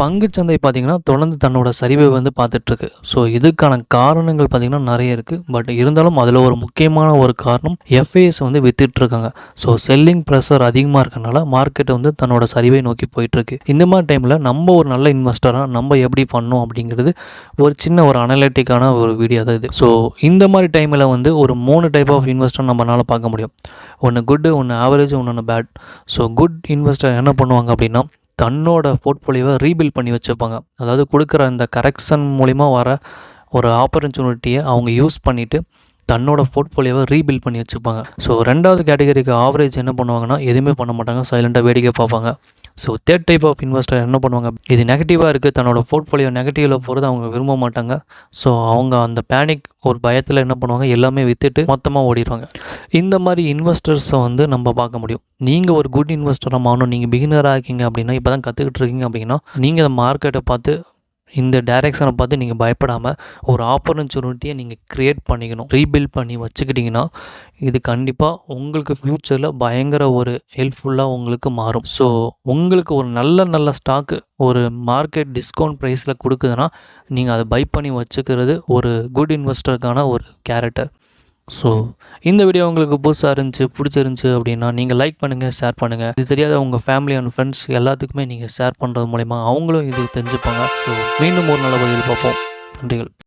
பங்குச்சந்தை பார்த்திங்கன்னா தொடர்ந்து தன்னோட சரிவை வந்து பார்த்துட்ருக்கு. ஸோ இதுக்கான காரணங்கள் பார்த்திங்கன்னா நிறைய இருக்குது பட் இருந்தாலும் அதில் ஒரு முக்கியமான ஒரு காரணம் எஃப்ஐஎஸ் வந்து வித்துட்ருக்காங்க. ஸோ செல்லிங் ப்ரெஷர் அதிகமாக இருக்கனால மார்க்கெட் வந்து தன்னோட சரிவை நோக்கி போயிட்டுருக்கு இந்த மாதிரி டைமில் நம்ம ஒரு நல்ல இன்வெஸ்டராக நம்ம எப்படி பண்ணோம் அப்படிங்கிறது ஒரு சின்ன ஒரு அனலிட்டிக்கான ஒரு வீடியோ தான் இது. ஸோ இந்த மாதிரி டைமில் வந்து ஒரு மூணு டைப் ஆஃப் இன்வெஸ்டர் நம்மளால் பார்க்க முடியும். ஒன்று குட்டு ஒன்று ஆவரேஜ் ஒன்று பேட் ஸோ குட் இன்வெஸ்டர் என்ன பண்ணுவாங்க அப்படின்னா தன்னோட போர்ட்ஃபோலியோவை ரீபில்ட் பண்ணி வச்சுருப்பாங்க. அதாவது கொடுக்குற இந்த கரெக்ஷன் மூலிமா வர ஒரு ஆப்பர்ச்சுனிட்டியை அவங்க யூஸ் பண்ணிவிட்டு தன்னோட போர்ட்ஃபோலியோவை ரீபில்ட் பண்ணி வச்சுப்பாங்க. ஸோ ரெண்டாவது கேட்டகரிக்கு ஆவரேஜ் என்ன பண்ணுவாங்கன்னா எதுவுமே பண்ண மாட்டாங்க. சைலண்ட்டாக வேடிக்கை பார்ப்பாங்க. So third type of investor என்ன பண்ணுவாங்க? இது நெகட்டிவாக இருக்குது தன்னோட போர்ட்ஃபோலியோ நெகட்டிவில் போகிறது அவங்க விரும்ப மாட்டாங்க. ஸோ அவங்க அந்த பேனிக் ஒரு பயத்தில் என்ன பண்ணுவாங்க? எல்லாமே விற்றுட்டு மொத்தமாக ஓடிடுவாங்க. இந்த மாதிரி இன்வெஸ்டர்ஸை வந்து நம்ம பார்க்க முடியும். நீங்கள் ஒரு குட் இன்வெஸ்டராக மாறணும். நீங்கள் பிகினராக இருக்கீங்க அப்படின்னா இப்போ தான் கற்றுக்கிட்டு இருக்கீங்க அப்படின்னா நீங்கள் அந்த மார்க்கெட்டை பார்த்து இந்த டைரெக்ஷனை பார்த்து நீங்கள் பயப்படாமல் ஒரு ஆப்பர்ச்சுனிட்டியை நீங்கள் க்ரியேட் பண்ணிக்கணும். ரீபில்ட் பண்ணி வச்சுக்கிட்டிங்கன்னா இது கண்டிப்பாக உங்களுக்கு ஃப்யூச்சரில் பயங்கர ஒரு ஹெல்ப்ஃபுல்லாக உங்களுக்கு மாறும். ஸோ உங்களுக்கு ஒரு நல்ல நல்ல ஸ்டாக்கு ஒரு மார்க்கெட் டிஸ்கவுண்ட் ப்ரைஸில் கொடுக்குதுன்னா நீங்கள் அதை பை பண்ணி வச்சுக்கிறது ஒரு குட் இன்வெஸ்டருக்கான ஒரு கேரக்டர் ஸோ இந்த வீடியோ உங்களுக்கு புதுசாக இருந்துச்சு பிடிச்சிருந்துச்சி அப்படின்னா நீங்கள் லைக் பண்ணுங்கள் ஷேர் பண்ணுங்கள் இது தெரியாத உங்கள் ஃபேமிலி அண்ட் ஃப்ரெண்ட்ஸ் எல்லாத்துக்குமே நீங்கள் ஷேர் பண்ணுறது மூலிமா அவங்களும் இது தெரிஞ்சுப்பாங்க. ஸோ மீண்டும் ஒரு நல்ல பதில் பார்ப்போம். நன்றிகள்.